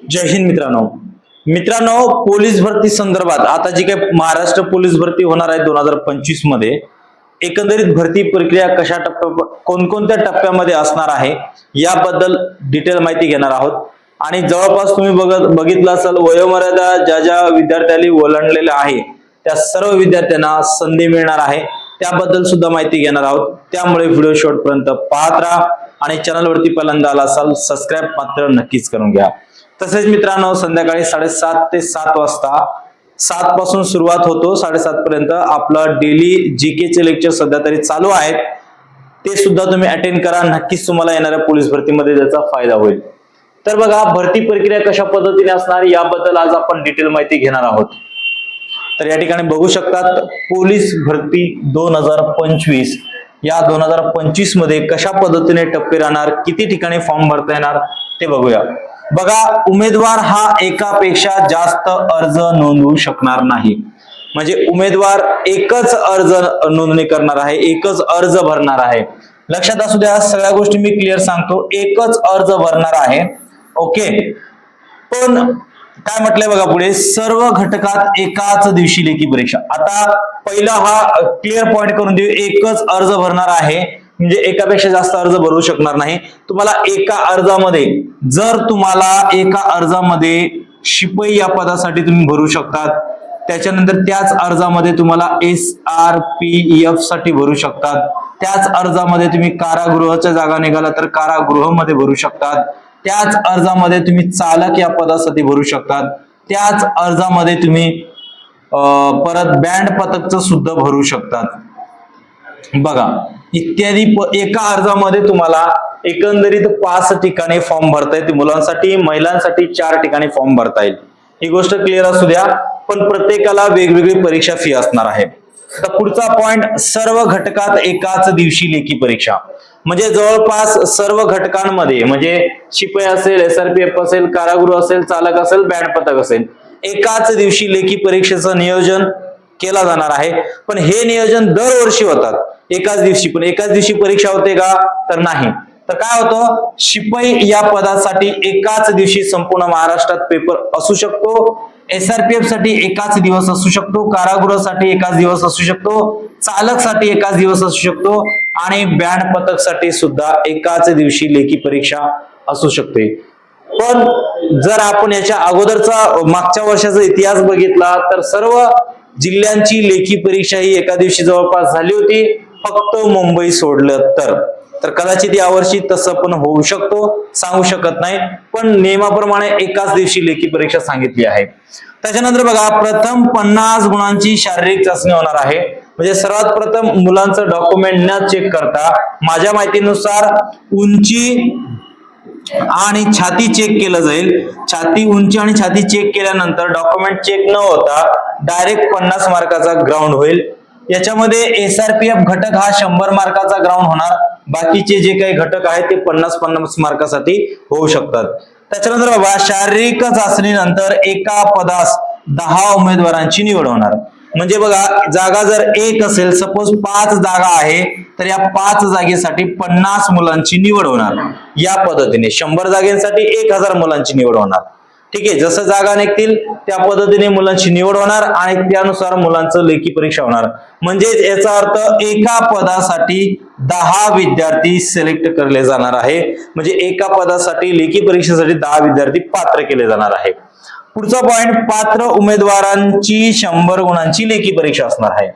जय हिंद मित्रांनो. मित्रांनो पोलीस भरती संदर्भात आता जी काही महाराष्ट्र पोलीस भरती होणार आहे दोन हजार पंचवीसमध्ये एकंदरीत भरती प्रक्रिया कशा टप्प्या कोणकोणत्या टप्प्यामध्ये असणार आहे याबद्दल डिटेल माहिती घेणार आहोत. आणि जवळपास तुम्ही बघत बघितलं असाल वयोमर्यादा ज्या ज्या विद्यार्थ्यांनी ओलांडलेल्या आहे त्या सर्व विद्यार्थ्यांना संधी मिळणार आहे. त्याबद्दल सुद्धा माहिती घेणार आहोत. त्यामुळे व्हिडिओ शेवटपर्यंत पाहत राहा आणि चॅनलवरती पहिल्यांदा आला असाल सबस्क्राईब मात्र नक्कीच करून घ्या. तसेच मित्रांनो संध्याकाळी साडेसात ते सात वाजता सात पासून सुरुवात होतो साडेसात पर्यंत आपलं डेली जी चे लेक्चर सध्या तरी चालू आहेत. ते सुद्धा तुम्ही अटेंड करा नक्कीच तुम्हाला येणाऱ्या पोलीस भरतीमध्ये त्याचा फायदा होईल. तर बघा भरती प्रक्रिया कशा पद्धतीने असणार याबद्दल आज आपण डिटेल माहिती घेणार आहोत. तर या ठिकाणी बघू शकतात पोलीस भरती दोन हजार पंचवीस. या दोन हजार पंचवीसमध्ये कशा पद्धतीने टप्पे राहणार किती ठिकाणी फॉर्म भरता येणार ते बघूया. बघा उमेदवार हा एकापेक्षा जास्त अर्ज नोंदवू शकणार नाही. म्हणजे उमेदवार एकच अर्ज नोंदणी करणार आहे एकच अर्ज भरणार आहे. लक्षात असू द्या सगळ्या गोष्टी मी क्लिअर सांगतो. एकच अर्ज भरणार आहे ओके? पण काय म्हटलंय बघा पुढे सर्व घटकात एकाच दिवशी लेखी परीक्षा. आता पहिला हा क्लिअर पॉइंट करून देऊ एकच अर्ज भरणार आहे म्हणजे एकापेक्षा जास्त अर्ज भरू शकणार नाही. तुम्हाला एका अर्जामध्ये जर तुम्हाला एका अर्जामध्ये शिपाई या पदासाठी तुम्ही भरू शकतात त्याच्यानंतर त्याच अर्जामध्ये तुम्हाला एस आर पी एफसाठी भरू शकतात. त्याच अर्जामध्ये तुम्ही कारागृहाच्या जागा निघाला तर कारागृहामध्ये भरू शकतात. त्याच अर्जामध्ये तुम्ही चालक या पदासाठी भरू शकतात. त्याच अर्जामध्ये तुम्ही परत बँड पथकचं सुद्धा भरू शकतात. बघा इत्यादी एका अर्जामध्ये तुम्हाला एकंदरीत पाच ठिकाणी फॉर्म भरता येते मुलांसाठी महिलांसाठी चार ठिकाणी फॉर्म भरता येईल. ही गोष्ट क्लिअर असू द्या पण प्रत्येकाला वेगवेगळी परीक्षा फी असणार आहे. तर पुढचा पॉइंट सर्व घटकात एकाच दिवशी लेखी परीक्षा. म्हणजे जवळपास सर्व घटकांमध्ये म्हणजे शिपाई असेल एसआरपीएफ असेल कारागृह असेल चालक असेल बँड पथक असेल एकाच दिवशी लेखी परीक्षेचं नियोजन केला जाणार आहे. पण हे नियोजन दरवर्षी होतात. एकाच दिवशी. पण एकाच दिवशी परीक्षा होते का? तर नाही. तर काय होतं? शिपाई या पदासाठी एकाच दिवशी संपूर्ण महाराष्ट्रात पेपर असू शकतो. एसआरपीएफसाठी एकाच दिवस असू शकतो. कारागृहासाठी एकाच दिवस असू शकतो. चालकसाठी एकाच दिवस असू शकतो. आणि बँड पथकसाठी सुद्धा एकाच दिवशी लेखी परीक्षा असू शकते. पण जर आपण याच्या अगोदरचा मागच्या वर्षाचा इतिहास बघितला तर सर्व जिल्ह्यांची लेखी परीक्षा ही एका दिवशी जवळपास झाली होती. फक्त मुंबई सोडलं तर. तर कदाचित यावर्षी तसं पण होऊ शकतो सांगू शकत नाही पण नियमाप्रमाणे एकाच दिवशी लेखी परीक्षा सांगितली आहे. त्याच्यानंतर बघा प्रथम पन्नास गुणांची शारीरिक चाचणी होणार आहे. म्हणजे सर्वात प्रथम मुलांचं डॉक्युमेंट न चेक करता माझ्या माहितीनुसार उंची आणि छाती चेक केलं जाईल. छाती उंची आणि छाती चेक केल्यानंतर डॉक्युमेंट चेक न होता डायरेक्ट पन्नास मार्काचा ग्राउंड होईल. याच्यामध्ये एस आर पी एफ घटक हा शंभर मार्काचा ग्राउंड होणार. बाकीचे जे काही घटक आहेत ते पन्नास पन्नास मार्कासाठी होऊ शकतात. त्याच्यानंतर बाबा शारीरिक चाचणीनंतर एका पदास दहा उमेदवारांची निवड होणार. म्हणजे बघा जागा जर एक असेल सपोज पाच जागा आहे तर या पाच जागेसाठी पन्नास मुलांची निवड होणार. या पद्धतीने शंभर जागेसाठी एक हजार मुलांची निवड होणार. ठीक आहे जसं जागा निघतील त्या पद्धतीने मुलांची निवड होणार आणि त्यानुसार मुलांचं लेखी परीक्षा होणार. म्हणजेच याचा अर्थ एका पदासाठी दहा विद्यार्थी सिलेक्ट केले जाणार आहे. म्हणजे एका पदासाठी लेखी परीक्षेसाठी दहा विद्यार्थी पात्र केले जाणार आहे. पुढचा पॉइंट पात्र उमेदवारांची शंभर गुणांची लेखी परीक्षा असणार आहे.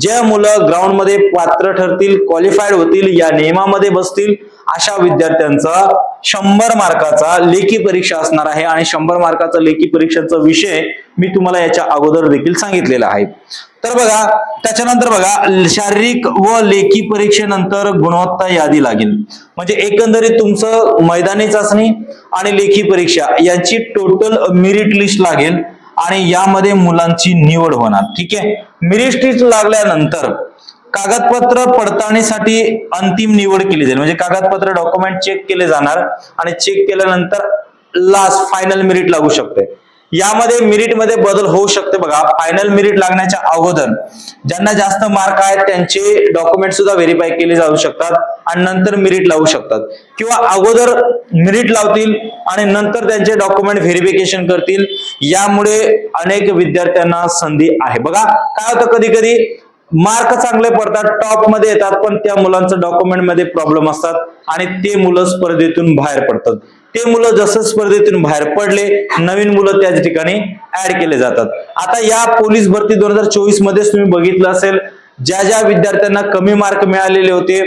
जे मुलं ग्राउंडमध्ये पात्र ठरतील क्वालिफाईड होतील या नियमामध्ये बसतील अशा विद्यार्थ्यांचा शंभर मार्काचा लेखी परीक्षा असणार आहे आणि शंभर मार्काचा लेखी परीक्षेचा विषय मी तुम्हाला याच्या अगोदर देखील सांगितलेला आहे. तर बघा त्याच्यानंतर बघा शारीरिक व लेखी परीक्षेनंतर गुणवत्ता यादी लागेल. म्हणजे एकंदरीत तुमचं मैदानी चाचणी आणि लेखी परीक्षा यांची टोटल मेरिट लिस्ट लागेल आणि यामध्ये मुलांची निवड होणार. ठीक आहे? मेरिट लिस्ट लागल्यानंतर कागदपत्र पडताळणीसाठी अंतिम निवड केली जाईल. म्हणजे कागदपत्र डॉक्युमेंट चेक केले जाणार आणि चेक केल्यानंतर लास्ट फायनल मेरिट लागू शकते. यामध्ये मेरिटमध्ये बदल होऊ शकते बघा. फायनल मेरिट लागण्याच्या अगोदर ज्यांना जास्त मार्क आहेत त्यांचे डॉक्युमेंट सुद्धा व्हेरीफाय केले जाऊ शकतात आणि नंतर मेरिट लावू शकतात. किंवा अगोदर मेरिट लावतील आणि नंतर त्यांचे डॉक्युमेंट व्हेरिफिकेशन करतील. यामुळे अनेक विद्यार्थ्यांना संधी आहे. बघा काय होतं कधी कधी मार्क चांगले पडतात टॉपमध्ये येतात पण त्या मुलांचं डॉक्युमेंटमध्ये प्रॉब्लेम असतात आणि ते मुलं स्पर्धेतून बाहेर पडतात. ते मुलं जसं स्पर्धेतून बाहेर पडले नवीन मुलं त्या ठिकाणी ऍड केले जातात. आता या पोलीस भरती दोन हजार चोवीस मध्येच तुम्ही बघितलं असेल ज्या ज्या विद्यार्थ्यांना कमी मार्क मिळालेले होते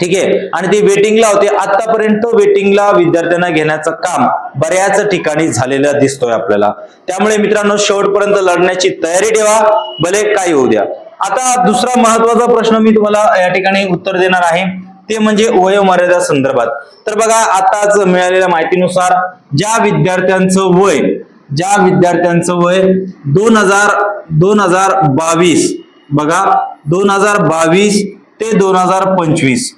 ठीक आहे आणि ते वेटिंगला होते आतापर्यंत वेटिंगला विद्यार्थ्यांना घेण्याचं काम बऱ्याच ठिकाणी झालेलं दिसतोय आपल्याला. त्यामुळे मित्रांनो शेवटपर्यंत लढण्याची तयारी ठेवा भले काय होऊ द्या. आता दुसरा महत्त्वाचा प्रश्न मी तुम्हाला या ठिकाणी उत्तर देणार आहे. ते म्हणजे वयोमर्यादा संदर्भात. तर बघा आताच मिळालेल्या माहितीनुसार ज्या विद्यार्थ्यांचं वय ज्या विद्यार्थ्यांचं वय दोन हजार दोन हजार बावीस बघा दोन हजार बावीस ते दोन हजार पंचवीस.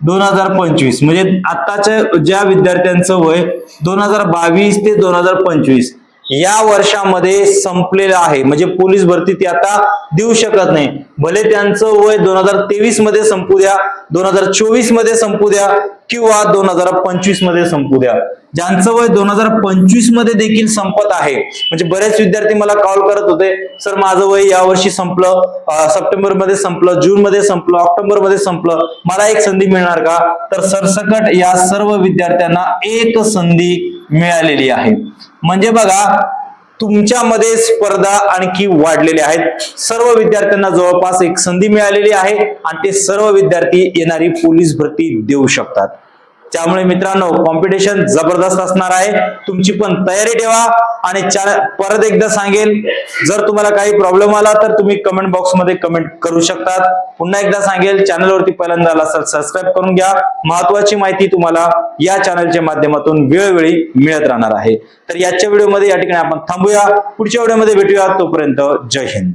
दोन हजार पंचवीस म्हणजे आताच्या ज्या विद्यार्थ्यांचं वय दोन हजार बावीस ते दोन हजार पंचवीस या वर्षामध्ये संपलेलं आहे. म्हणजे पोलीस भरती ती आता देऊ शकत नाही. भले त्यांचं वय दोन हजार तेवीसमध्ये संपू द्या दोन हजार चोवीसमध्ये संपू द्या किंवा दोन हजार पंचवीसमध्ये संपू द्या. ज्यांचं वय दोन हजार पंचवीसमध्ये देखील संपत आहे. म्हणजे बरेच विद्यार्थी मला कॉल करत होते सर माझं वय यावर्षी संपलं सप्टेंबरमध्ये संपलं जून मध्ये संपलं ऑक्टोबरमध्ये संपलं. मला एक संधी मिळणार का? तर सरसकट या सर्व विद्यार्थ्यांना एक संधी मिळालेली आहे. म्हणजे बघा तुमच्यामध्ये स्पर्धा आणखी वाढलेल्या आहेत. सर्व विद्यार्थ्यांना जवळपास एक संधी मिळालेली आहे आणि ते सर्व विद्यार्थी येणारी पोलीस भरती देऊ शकतात. त्यामुळे मित्रांनो कॉम्पिटिशन जबरदस्त असणार आहे. तुमची पण तयारी ठेवा आणि परत एकदा सांगेल जर तुम्हाला काही प्रॉब्लेम आला तर तुम्ही कमेंट बॉक्समध्ये कमेंट करू शकतात. पुन्हा एकदा सांगेल चॅनलवरती पहिल्यांदा आला असाल सबस्क्राईब करून घ्या. महत्वाची माहिती तुम्हाला या चॅनलच्या माध्यमातून वेळोवेळी मिळत राहणार आहे. तर याच्या व्हिडिओमध्ये या ठिकाणी आपण थांबूया. पुढच्या व्हिडिओमध्ये भेटूया. तोपर्यंत जय हिंद.